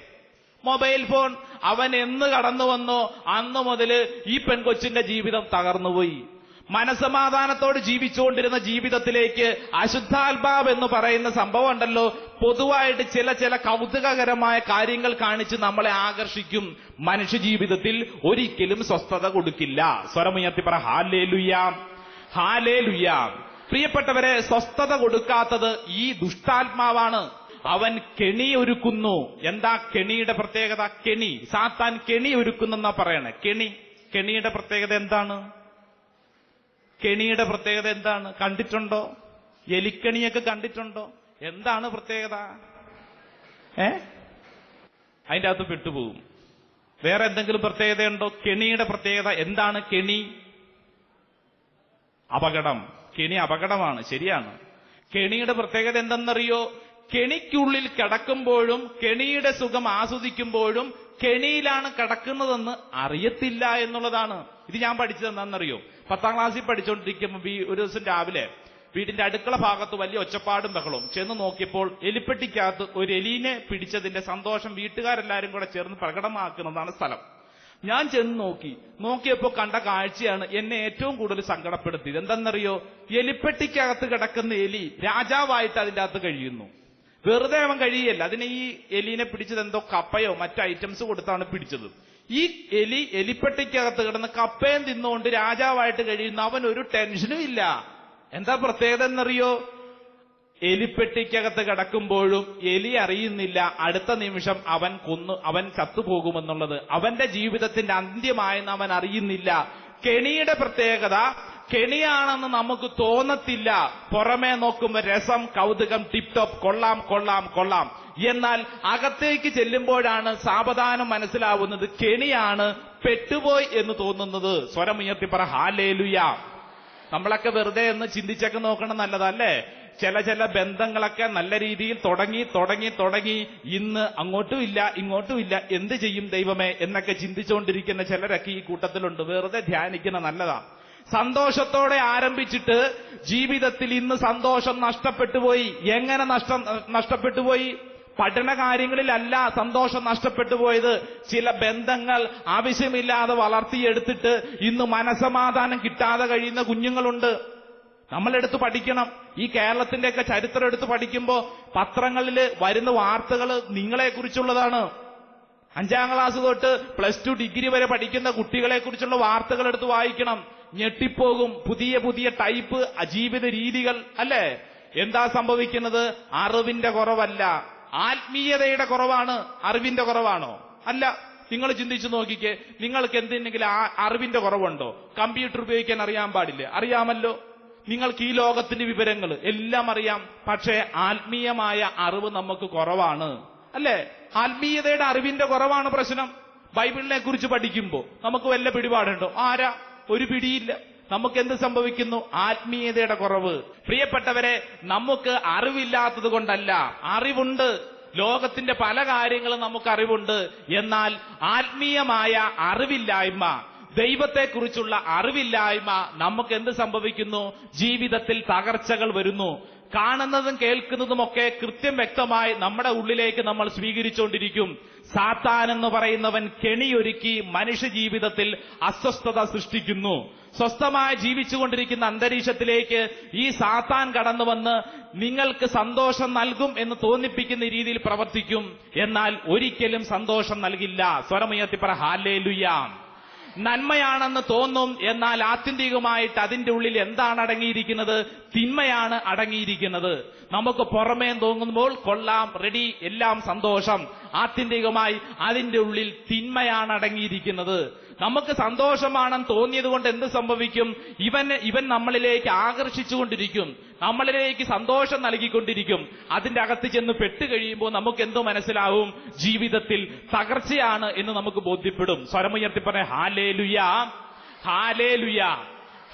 Mobile phone. അവൻ എന്ന് കടന്നു വന്നോ അന്ന് മുതൽ ഈ പെൺകൊച്ചിന്റെ ജീവിതം തകർന്നുപോയി. മനസമാധാനത്തോട് ജീവിച്ചുകൊണ്ടിരുന്ന ജീവിതത്തിലേക്ക് അശുദ്ധാത്മാവ് എന്ന് പറയുന്ന സംഭവം ഉണ്ടല്ലോ. പൊതുവായിട്ട് ചില ചില കൗതുകകരമായ കാര്യങ്ങൾ കാണിച്ച് നമ്മളെ ആകർഷിക്കും. മനുഷ്യ ജീവിതത്തിൽ ഒരിക്കലും സ്വസ്ഥത കൊടുക്കില്ല. സ്വരമുയർത്തി പറ ഹാലേ ലുയാം ഹാലേ ലുയാം പ്രിയപ്പെട്ടവരെ സ്വസ്ഥത കൊടുക്കാത്തത് ഈ ദുഷ്ടാത്മാവാണ്. അവൻ കെണി ഒരുക്കുന്നു. എന്താ കെണിയുടെ പ്രത്യേകത? കെണി. സാത്താൻ കെണി ഒരുക്കുന്നെന്നാ പറയണേ. കെണി. കെണിയുടെ പ്രത്യേകത എന്താണ്? കെണിയുടെ പ്രത്യേകത എന്താണ്? കണ്ടിട്ടുണ്ടോ? എലിക്കണിയൊക്കെ കണ്ടിട്ടുണ്ടോ? എന്താണ് പ്രത്യേകത? ഏ? അതിന്റെ അകത്ത് പെട്ടുപോകും. വേറെ എന്തെങ്കിലും പ്രത്യേകതയുണ്ടോ? കെണിയുടെ പ്രത്യേകത എന്താണ് കെണി? അപകടം. കെണി അപകടമാണ് ശരിയാണ്. കെണിയുടെ പ്രത്യേകത എന്തെന്നറിയോ? കെണിക്കുള്ളിൽ കിടക്കുമ്പോഴും കെണിയുടെ സുഖം ആസ്വദിക്കുമ്പോഴും കെണിയിലാണ് കിടക്കുന്നതെന്ന് അറിയത്തില്ല എന്നുള്ളതാണ്. ഇത് ഞാൻ പഠിച്ചത് എന്താണെന്നറിയോ? പത്താം ക്ലാസ്സിൽ പഠിച്ചുകൊണ്ടിരിക്കുമ്പോൾ ഒരു ദിവസം രാവിലെ വീടിന്റെ അടുക്കള ഭാഗത്ത് വലിയ ഒച്ചപ്പാടും ബഹളവും. ചെന്ന് നോക്കിയപ്പോൾ എലിപ്പെട്ടിക്കകത്ത് ഒരു എലീനെ പിടിച്ചതിന്റെ സന്തോഷം വീട്ടുകാരെല്ലാരും കൂടെ ചേർന്ന് പ്രകടമാക്കുന്നതാണ് സ്ഥലം. ഞാൻ ചെന്ന് നോക്കി. നോക്കിയപ്പോ കണ്ട കാഴ്ചയാണ് എന്നെ ഏറ്റവും കൂടുതൽ സങ്കടപ്പെടുത്തിയത്. എന്തെന്നറിയോ? എലിപ്പെട്ടിക്കകത്ത് കിടക്കുന്ന എലി രാജാവായിട്ട് അതിന്റെ അകത്ത് കഴിയുന്നു. വെറുതെ അവൻ കഴിയല്ല. അതിനെ ഈ എലിനെ പിടിച്ചത് എന്തോ കപ്പയോ മറ്റു ഐറ്റംസ് കൊടുത്താണ് പിടിച്ചത്. ഈ എലി എലിപ്പെട്ടിക്കകത്ത് കിടന്ന് കപ്പയും തിന്നുകൊണ്ട് രാജാവായിട്ട് കഴിയുന്ന. അവൻ ഒരു ടെൻഷനും ഇല്ല. എന്താ പ്രത്യേകത എന്നറിയോ? എലിപ്പെട്ടിക്കകത്ത് കിടക്കുമ്പോഴും എലി അറിയുന്നില്ല. അടുത്ത നിമിഷം അവൻ കൊന്നു അവൻ ചത്തുപോകുമെന്നുള്ളത്. അവന്റെ ജീവിതത്തിന്റെ അന്ത്യമായെന്ന് അവൻ അറിയുന്നില്ല. കെണിയുടെ പ്രത്യേകത കെണിയാണെന്ന് നമുക്ക് തോന്നത്തില്ല. പുറമേ നോക്കുമ്പോൾ രസം കൗതുകം ടിപ് ടോപ്പ് കൊള്ളാം കൊള്ളാം കൊള്ളാം. എന്നാൽ അകത്തേക്ക് ചെല്ലുമ്പോഴാണ് സാവധാനം മനസ്സിലാവുന്നത് കെണിയാണ് പെട്ടുപോയി എന്ന് തോന്നുന്നത്. സ്വരമുയർത്തി പറ ഹാലേലുയ. നമ്മളൊക്കെ വെറുതെ എന്ന് ചിന്തിച്ചൊക്കെ നോക്കണം നല്ലതല്ലേ? ചില ചില ബന്ധങ്ങളൊക്കെ നല്ല രീതിയിൽ തുടങ്ങി തുടങ്ങി തുടങ്ങി. ഇന്ന് അങ്ങോട്ടുമില്ല ഇങ്ങോട്ടുമില്ല എന്ത് ചെയ്യും ദൈവമേ എന്നൊക്കെ ചിന്തിച്ചുകൊണ്ടിരിക്കുന്ന ചിലരൊക്കെ ഈ കൂട്ടത്തിലുണ്ട്. വെറുതെ ധ്യാനിക്കുന്ന നല്ലതാ. സന്തോഷത്തോടെ ആരംഭിച്ചിട്ട് ജീവിതത്തിൽ ഇന്ന് സന്തോഷം നഷ്ടപ്പെട്ടു പോയി. എങ്ങനെ നഷ്ടം നഷ്ടപ്പെട്ടു പോയി? പഠന കാര്യങ്ങളിലല്ല സന്തോഷം നഷ്ടപ്പെട്ടു പോയത്. ചില ബന്ധങ്ങൾ ആവശ്യമില്ലാതെ വളർത്തിയെടുത്തിട്ട് ഇന്ന് മനസമാധാനം കിട്ടാതെ കഴിയുന്ന കുഞ്ഞുങ്ങളുണ്ട്. നമ്മളെടുത്ത് പഠിക്കണം. ഈ കേരളത്തിന്റെയൊക്കെ ചരിത്രം എടുത്ത് പഠിക്കുമ്പോൾ പത്രങ്ങളിൽ വരുന്ന വാർത്തകൾ നിങ്ങളെ കുറിച്ചുള്ളതാണ് അഞ്ചാം ക്ലാസ് തൊട്ട് പ്ലസ് ടു ഡിഗ്രി വരെ പഠിക്കുന്ന കുട്ടികളെ കുറിച്ചുള്ള വാർത്തകൾ എടുത്ത് വായിക്കണം. ഞെട്ടിപ്പോകും. പുതിയ പുതിയ ടൈപ്പ് അജീവിത രീതികൾ അല്ലേ? എന്താ സംഭവിക്കുന്നത്? അറിവിന്റെ കുറവല്ല. ആത്മീയതയുടെ കുറവാണ്. അറിവിന്റെ കുറവാണോ? അല്ല. നിങ്ങൾ ചിന്തിച്ചു നോക്കിക്കേ. നിങ്ങൾക്ക് എന്തെങ്കിലും അറിവിന്റെ കുറവുണ്ടോ? കമ്പ്യൂട്ടർ ഉപയോഗിക്കാൻ അറിയാൻ പാടില്ലേ? അറിയാമല്ലോ. നിങ്ങൾക്ക് ഈ ലോകത്തിന്റെ വിവരങ്ങൾ എല്ലാം അറിയാം. പക്ഷേ ആത്മീയമായ അറിവ് നമുക്ക് കുറവാണ്. അല്ലേ? ആത്മീയതയുടെ അറിവിന്റെ കുറവാണ് പ്രശ്നം. ബൈബിളിനെ കുറിച്ച് പഠിക്കുമ്പോൾ നമുക്ക് വല്ല പിടിപാടുണ്ടോ? ആരാ? ഒരു പിടിയില്ല. നമുക്ക് എന്ത് സംഭവിക്കുന്നു? ആത്മീയതയുടെ കുറവ്. പ്രിയപ്പെട്ടവരെ നമുക്ക് അറിവില്ലാത്തത് കൊണ്ടല്ല. അറിവുണ്ട്. ലോകത്തിന്റെ പല കാര്യങ്ങളും നമുക്ക് അറിവുണ്ട്. എന്നാൽ ആത്മീയമായ അറിവില്ലായ്മ ദൈവത്തെക്കുറിച്ചുള്ള അറിവില്ലായ്മ നമുക്ക് എന്ത് സംഭവിക്കുന്നു? ജീവിതത്തിൽ തകർച്ചകൾ വരുന്നു. കാണുന്നതും കേൾക്കുന്നതുമൊക്കെ കൃത്യം വ്യക്തമായി നമ്മുടെ ഉള്ളിലേക്ക് നമ്മൾ സ്വീകരിച്ചുകൊണ്ടിരിക്കും. സാത്താൻ എന്ന് പറയുന്നവൻ കെണിയൊരുക്കി മനുഷ്യ ജീവിതത്തിൽ അസ്വസ്ഥത സൃഷ്ടിക്കുന്നു. സ്വസ്ഥമായി ജീവിച്ചുകൊണ്ടിരിക്കുന്ന അന്തരീക്ഷത്തിലേക്ക് ഈ സാത്താൻ കടന്നു വന്ന് നിങ്ങൾക്ക് സന്തോഷം നൽകും എന്ന് തോന്നിപ്പിക്കുന്ന രീതിയിൽ പ്രവർത്തിക്കും. എന്നാൽ ഒരിക്കലും സന്തോഷം നൽകില്ല. സ്വരമുയർത്തിപ്പറ ഹാലേ ലുയാം നന്മയാണെന്ന് തോന്നും എന്നാൽ ആത്യന്തികമായിട്ട് അതിന്റെ ഉള്ളിൽ എന്താണ് അടങ്ങിയിരിക്കുന്നത്? തിന്മയാണ് അടങ്ങിയിരിക്കുന്നത്. നമുക്ക് പുറമേ തോന്നുമ്പോൾ കൊള്ളാം റെഡി എല്ലാം സന്തോഷം. ആത്യന്തികമായി അതിന്റെ ഉള്ളിൽ തിന്മയാണ് അടങ്ങിയിരിക്കുന്നത്. നമുക്ക് സന്തോഷമാണെന്ന് തോന്നിയത് കൊണ്ട് എന്ത് സംഭവിക്കും? ഇവൻ ഇവൻ നമ്മളിലേക്ക് ആകർഷിച്ചുകൊണ്ടിരിക്കും. നമ്മളിലേക്ക് സന്തോഷം നൽകിക്കൊണ്ടിരിക്കും. അതിന്റെ അകത്ത് ചെന്ന് പെട്ട് കഴിയുമ്പോൾ നമുക്ക് എന്തോ മനസ്സിലാവും? ജീവിതത്തിൽ തകർച്ചയാണ് എന്ന് നമുക്ക് ബോധ്യപ്പെടും. സ്വരമുയർത്തി പറഞ്ഞ ഹാലേ ലുയാ ഹാലേ ലുയാ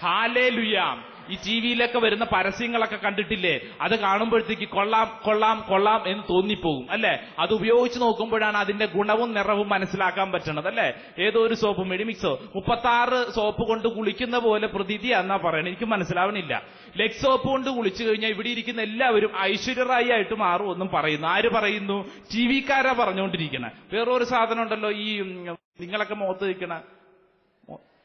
ഹാലേ ലുയാ ഈ ടി വിയിലൊക്കെ വരുന്ന പരസ്യങ്ങളൊക്കെ കണ്ടിട്ടില്ലേ? അത് കാണുമ്പോഴത്തേക്ക് കൊള്ളാം കൊള്ളാം കൊള്ളാം എന്ന് തോന്നിപ്പോകും അല്ലെ? അത് ഉപയോഗിച്ച് നോക്കുമ്പോഴാണ് അതിന്റെ ഗുണവും നിറവും മനസ്സിലാക്കാൻ പറ്റണത് അല്ലെ? ഏതോ ഒരു സോപ്പ് മെഡിമിക്സോ. മുപ്പത്താറ് സോപ്പ് കൊണ്ട് കുളിക്കുന്ന പോലെ പ്രതീതി എന്നാ പറയണത് എനിക്ക് മനസ്സിലാവണില്ല. ലെഗ് സോപ്പ് കൊണ്ട് കുളിച്ചു കഴിഞ്ഞാൽ ഇവിടെ ഇരിക്കുന്ന എല്ലാവരും ഐശ്വര്യറായി ആയിട്ട് മാറുമെന്നും പറയുന്നു. ആര് പറയുന്നു? ടി വിക്കാരാ പറഞ്ഞുകൊണ്ടിരിക്കണേ വേറൊരു സാധനം ഉണ്ടല്ലോ ഈ നിങ്ങളൊക്കെ മുഖത്ത് വയ്ക്കണ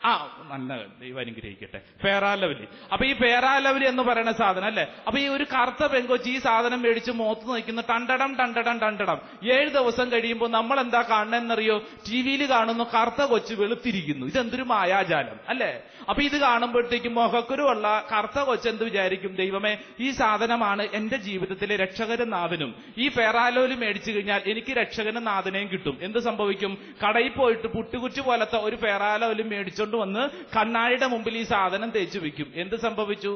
ആ നല്ല ദൈവം അനുഗ്രഹിക്കട്ടെ. പേറാലവലി അപ്പൊ ഈ പേറാലവലി എന്ന് പറയുന്ന സാധനം അല്ലെ? അപ്പൊ ഈ ഒരു കറുത്ത പെങ്കൊച്ചി ഈ സാധനം മേടിച്ച് മോത്ത് നിൽക്കുന്ന ടണ്ടടം ടണ്ടടം ടണ്ടടം. ഏഴ് ദിവസം കഴിയുമ്പോൾ നമ്മൾ എന്താ കാണണെന്നറിയോ ടി വിയിൽ കാണുന്നു കറുത്ത കൊച്ച് വെളുത്തിരിക്കുന്നു. ഇതെന്തൊരു മായാജാലം അല്ലെ? അപ്പൊ ഇത് കാണുമ്പോഴത്തേക്കും മുഖക്കുരുവുള്ള കറുത്ത കൊച്ച് എന്ത് വിചാരിക്കും? ദൈവമേ ഈ സാധനമാണ് എന്റെ ജീവിതത്തിലെ രക്ഷകരും നാഥനും ഈ പേറാലോലി മേടിച്ചു കഴിഞ്ഞാൽ എനിക്ക് രക്ഷകനും നാഥനെയും കിട്ടും. എന്ത് സംഭവിക്കും? കടയിൽ പോയിട്ട് പുട്ടുകുറ്റി പോലത്തെ ഒരു പേറാലോലി മേടിച്ചോണ്ട് വന്ന് കണ്ണാടിയുടെ മുമ്പിൽ ഈ സാധനം തേച്ചു വെക്കും എന്ത് സംഭവിച്ചു?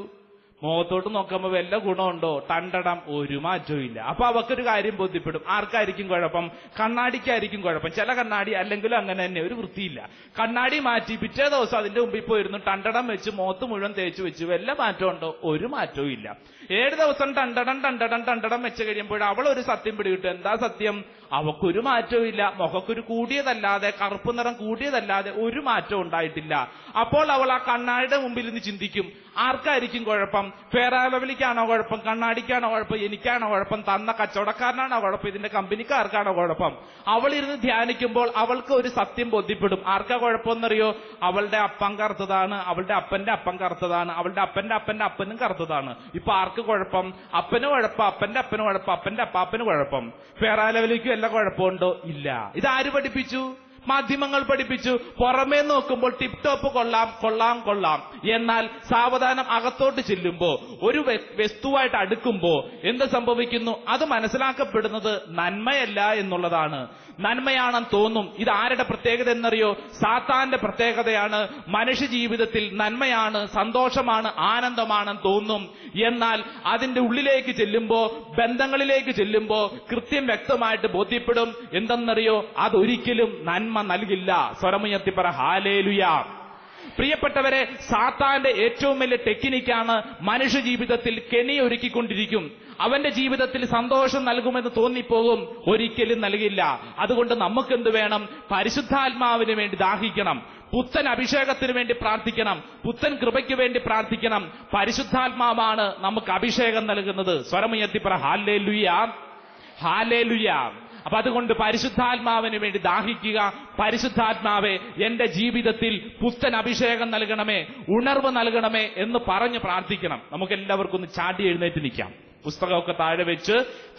മുഖത്തോട്ട് നോക്കുമ്പോ വല്ല ഗുണമുണ്ടോ? ടണ്ടടം ഒരു മാറ്റവും ഇല്ല. അപ്പൊ അവക്കൊരു കാര്യം ബോധ്യപ്പെടും. ആർക്കായിരിക്കും കുഴപ്പം? കണ്ണാടിക്കായിരിക്കും കുഴപ്പം. ചില കണ്ണാടി അല്ലെങ്കിലും അങ്ങനെ തന്നെ ഒരു വൃത്തിയില്ല. കണ്ണാടി മാറ്റി പിറ്റേ ദിവസം അതിന്റെ മുമ്പിൽ പോയിരുന്നു ടണ്ടടം വെച്ച് മുഖത്ത് മുഴുവൻ തേച്ച് വെച്ച് വല്ല മാറ്റം ഉണ്ടോ? ഒരു മാറ്റവും ഇല്ല. ഏഴ് ദിവസം ടണ്ടടം ടണ്ടടം ടണ്ടടം വെച്ച് കഴിയുമ്പോൾ അവൾ ഒരു സത്യം പിടികിട്ടും. എന്താ സത്യം? അവക്കൊരു മാറ്റവും ഇല്ല. മുഖക്കൊരു കൂടിയതല്ലാതെ കറുപ്പ് നിറം കൂടിയതല്ലാതെ ഒരു മാറ്റവും ഉണ്ടായിട്ടില്ല. അപ്പോൾ അവൾ ആ കണ്ണാടിയുടെ മുമ്പിൽ നിന്ന് ചിന്തിക്കും ആർക്കായിരിക്കും കുഴപ്പം? ഫെയറാലവലിക്കാണോ കുഴപ്പം കണ്ണാടിക്കാണോ കുഴപ്പം എനിക്കാണോ കുഴപ്പം തന്ന കച്ചവടക്കാരനാണോ കുഴപ്പം ഇതിന്റെ കമ്പനിക്കാർക്കാണോ കുഴപ്പം. അവളിരുന്ന് ധ്യാനിക്കുമ്പോൾ അവൾക്ക് ഒരു സത്യം ബോധ്യപ്പെടും. ആർക്കാ കുഴപ്പമെന്നറിയോ? അവളുടെ അപ്പം കറുത്തതാണ് അവളുടെ അപ്പന്റെ അപ്പം കറുത്തതാണ് അവളുടെ അപ്പന്റെ അപ്പന്റെ അപ്പനും കറുത്തതാണ്. ഇപ്പൊ ആർക്ക് കുഴപ്പം? അപ്പന് കുഴപ്പം അപ്പന്റെ അപ്പന് കുഴപ്പം അപ്പന്റെ അപ്പാപ്പന് കുഴപ്പം. പേരാലവലിക്കും എല്ലാ കുഴപ്പമുണ്ടോ? ഇല്ല. ഇത് ആര് പഠിപ്പിച്ചു? മാധ്യമങ്ങൾ പഠിപ്പിച്ചു. പുറമേ നോക്കുമ്പോൾ ടിപ് ടോപ്പ് കൊള്ളാം കൊള്ളാം കൊള്ളാം. എന്നാൽ സാവധാനം അകത്തോട്ട് ചെല്ലുമ്പോ ഒരു വസ്തുവായിട്ട് അടുക്കുമ്പോ എന്ത് സംഭവിക്കുന്നു? അത് മനസ്സിലാക്കപ്പെടുന്നത് നന്മയല്ല എന്നുള്ളതാണ്. നന്മയാണെന്ന് തോന്നും. ഇത് ആരുടെ പ്രത്യേകത എന്നറിയോ? സാത്താന്റെ പ്രത്യേകതയാണ്. മനുഷ്യ ജീവിതത്തിൽ നന്മയാണ് സന്തോഷമാണ് ആനന്ദമാണെന്ന് തോന്നും. എന്നാൽ അതിന്റെ ഉള്ളിലേക്ക് ചെല്ലുമ്പോ ബന്ധങ്ങളിലേക്ക് ചെല്ലുമ്പോ കൃത്യം വ്യക്തമായിട്ട് ബോധ്യപ്പെടും. എന്തെന്നറിയോ? അതൊരിക്കലും നന്മ നൽകില്ല. സ്വരമുയർത്തി പറ ഹാലേലുയ. പ്രിയപ്പെട്ടവരെ സാത്താന്റെ ഏറ്റവും വലിയ ടെക്നിക്കാണ് മനുഷ്യ ജീവിതത്തിൽ കെണി ഒരുക്കിക്കൊണ്ടിരിക്കും. അവന്റെ ജീവിതത്തിൽ സന്തോഷം നൽകുമെന്ന് തോന്നിപ്പോകും ഒരിക്കലും നൽകില്ല. അതുകൊണ്ട് നമുക്കെന്ത് വേണം? പരിശുദ്ധാത്മാവിന് വേണ്ടി ദാഹിക്കണം. പുത്തൻ അഭിഷേകത്തിന് വേണ്ടി പ്രാർത്ഥിക്കണം. പുത്തൻ കൃപയ്ക്ക് വേണ്ടി പ്രാർത്ഥിക്കണം. പരിശുദ്ധാത്മാവാണ് നമുക്ക് അഭിഷേകം നൽകുന്നത്. സ്വരമുയർത്തി പറ ഹാലേ ലുയാ ഹാലേ ലുയാ അപ്പൊ അതുകൊണ്ട് പരിശുദ്ധാത്മാവിന് വേണ്ടി ദാഹിക്കുക. പരിശുദ്ധാത്മാവെ എന്റെ ജീവിതത്തിൽ പുത്തൻ അഭിഷേകം നൽകണമേ ഉണർവ് നൽകണമേ എന്ന് പറഞ്ഞ് പ്രാർത്ഥിക്കണം. നമുക്ക് എല്ലാവർക്കും ഒന്ന് ചാടി എഴുന്നേറ്റ് നിൽക്കാം. പുസ്തകമൊക്കെ താഴെ വെച്ച്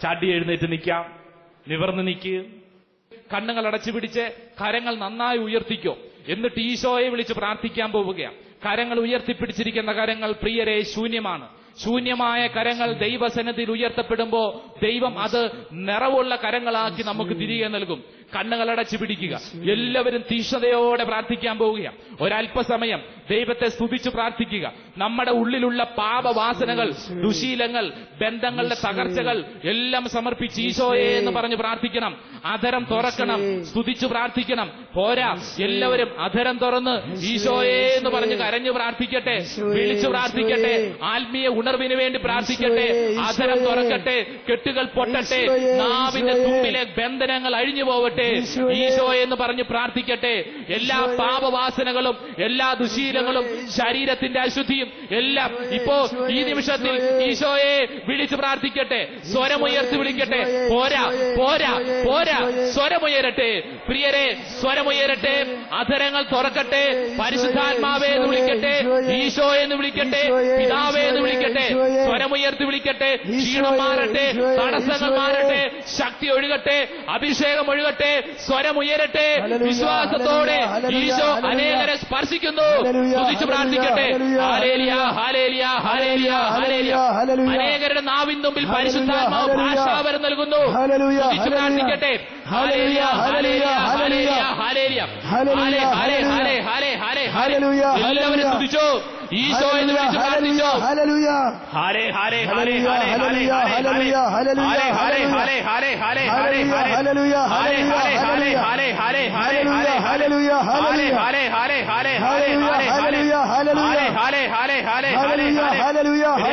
ചാടി എഴുന്നേറ്റ് നിൽക്കാം. നിവർന്ന് നിൽക്കുക കണ്ണുകൾ അടച്ചു പിടിച്ച് കരങ്ങൾ നന്നായി ഉയർത്തിക്കോ. എന്നിട്ട് ഈശോയെ വിളിച്ച് പ്രാർത്ഥിക്കാൻ പോവുകയാണ്. കരങ്ങൾ ഉയർത്തിപ്പിടിച്ചിരിക്കുന്ന കരങ്ങൾ പ്രിയരെ ശൂന്യമാണ്. ശൂന്യമായ കരങ്ങൾ ദൈവസന്നിധിയിൽ ഉയർത്തപ്പെടുമ്പോ ദൈവം അത് നിറവുള്ള കരങ്ങളാക്കി നമുക്ക് തിരികെ നൽകും. കണ്ണുകൾ അടച്ചു പിടിക്കുക. എല്ലാവരും തീഷ്ണതയോടെ പ്രാർത്ഥിക്കാൻ പോവുക ഒരല്പസമയം ദൈവത്തെ സ്തുതിച്ച് പ്രാർത്ഥിക്കുക. നമ്മുടെ ഉള്ളിലുള്ള പാപവാസനകൾ ദുശീലങ്ങൾ ബന്ധങ്ങളുടെ തകർച്ചകൾ എല്ലാം സമർപ്പിച്ച് ഈശോയെ എന്ന് പറഞ്ഞ് പ്രാർത്ഥിക്കണം. അധരം തുറക്കണം. സ്തുതിച്ച് പ്രാർത്ഥിക്കണം. പോരാ. എല്ലാവരും അധരം തുറന്ന് ഈശോയെ എന്ന് പറഞ്ഞ് കരഞ്ഞു പ്രാർത്ഥിക്കട്ടെ. വിളിച്ചു പ്രാർത്ഥിക്കട്ടെ. ആത്മീയ ഉണർവിന് വേണ്ടി പ്രാർത്ഥിക്കട്ടെ. അധരം തുറക്കട്ടെ. കെട്ടുകൾ പൊട്ടട്ടെ. നാവിന്റെ. തുമ്പിലെ ബന്ധനങ്ങൾ അഴിഞ്ഞു പോവട്ടെ. ഈശോയെ. ഈശോ എന്ന് പറഞ്ഞ് പ്രാർത്ഥിക്കട്ടെ. എല്ലാ പാപവാസനകളും എല്ലാ ദുശീലങ്ങളും. ശരീരത്തിന്റെ അശുദ്ധിയും എല്ലാം ഇപ്പോ ഈ നിമിഷത്തിൽ ഈശോയെ. വിളിച്ചു പ്രാർത്ഥിക്കട്ടെ. സ്വരമുയർത്തി വിളിക്കട്ടെ. പോരാ പോരാ പോരാ. സ്വരമുയരട്ടെ പ്രിയരെ സ്വരമുയരട്ടെ അധരങ്ങൾ തുറക്കട്ടെ. പരിശുദ്ധാത്മാവേ എന്ന് വിളിക്കട്ടെ. ഈശോ എന്ന് വിളിക്കട്ടെ. പിതാവേ എന്ന് വിളിക്കട്ടെ. സ്വരമുയർത്തി വിളിക്കട്ടെ. ക്ഷീണം മാറട്ടെ. തടസ്സങ്ങൾ മാറട്ടെ. ശക്തി ഒഴുകട്ടെ. അഭിഷേകം ഒഴുകട്ടെ. സ്വരമുയരട്ടെ ഉയരട്ടെ വിശ്വാസത്തോടെ ഈശോ. അനേകരെ സ്പർശിക്കുന്നു സ്തുതിച്ചു പ്രാർത്ഥിക്കട്ടെ ഹാലേലിയ ഹാലേലിയ ഹാലേലിയ ഹാലേലിയ. അനേകരുടെ നാവിൻ തുമ്പിൽ പരിശുദ്ധാത്മാവ്. ഭാഷാവരം നൽകുന്നു സ്തുതിച്ചു. പ്രാർത്ഥിക്കട്ടെ ഹാലേലിയ എല്ലാവരും. സ്തുതിച്ചോ ഈശോ എന്ന് വിളിച്ച് പ്രാർത്ഥിച്ചോ ഹാലേ ഹാലേ ഹാലേ ഹാലേ ഹാലേ ഹാലേ ഹാലേ. ഹാലേ ഹാലേ ഹാലേ ഹാലേ ഹാലേ.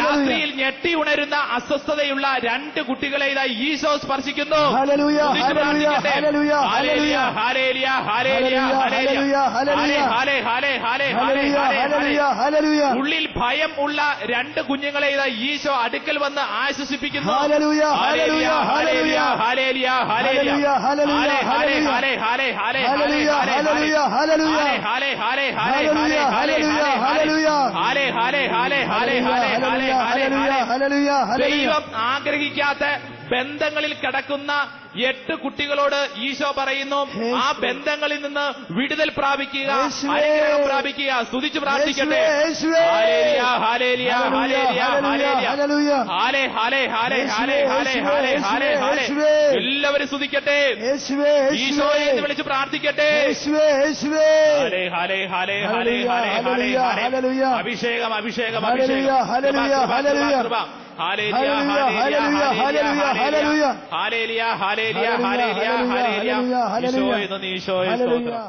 രാത്രിയിൽ ഞെട്ടി ഉണരുന്ന അസ്വസ്ഥതയുള്ള രണ്ട് കുട്ടികളെ ഇതാ ഈശോ സ്പർശിക്കുന്നു ഹല്ലേലൂയ, ഭയം ഹല്ലേലൂയ, രണ്ട് ഹല്ലേലൂയ, ഹാലേലിയ, ഈശോ അടുക്കൽ ഹല്ലേലൂയ, ആശ്വസിപ്പിക്കുന്നു ഹല്ലേലൂയ. ഹാലേ, ഹാലേ, ഹാലേ, ഹാലേ, ഹല്ലേലൂയ, ഹാലേ, ഹല്ലേലൂയ, ഹാലേ. ഹല്ലേലൂയ. ഉള്ളിൽ ഭയം ഉള്ള രണ്ട് കുഞ്ഞുങ്ങളെ ഇതാ ഈശോ അടുക്കൽ വന്ന് ആശ്വസിപ്പിക്കുന്നു ഹാലേ ഹാലേ ഹാലേ ഹാലേ, ഹാലേ. ഹാലേ, ഹാലേ, ഹാലേ, ഹാലേ. ഹാലേ, ഹാലേ, ഹാലേ, ഹാലേ, ഹല്ലേലൂയ, ഹാലേ, ഹല്ലേലൂയ, ഹാലേ, ഹല്ലേലൂയ. ഹാലേ, ഹാലേ, ഹാലേ, ഹാലേ, ഹാലേ, ഹാലേ, ഹാലേ, ഹാലേ. Hallelujah, hallelujah. ദൈവം ആഗ്രഹിക്കാത്ത ബന്ധങ്ങളിൽ കിടക്കുന്ന എട്ട് കുട്ടികളോട് ഈശോ പറയുന്നു ആ ബന്ധങ്ങളിൽ നിന്ന് വിടുതൽ പ്രാപിക്കുക. അനുഗ്രഹം പ്രാപിക്കുക സ്തുതിച്ചു പ്രാർത്ഥിക്കട്ടെ. എല്ലാവരും സ്തുതിക്കട്ടെ. ഈശോയെ എന്ന് വിളിച്ച് പ്രാർത്ഥിക്കട്ടെ. അഭിഷേകം അഭിഷേകം അഭിഷേകം. Hallelujah hallelujah hallelujah. Hallelujah hallelujah hallelujah hallelujah. ഈശോയെ നന്ദി ഈശോയെ സ്തോത്രം.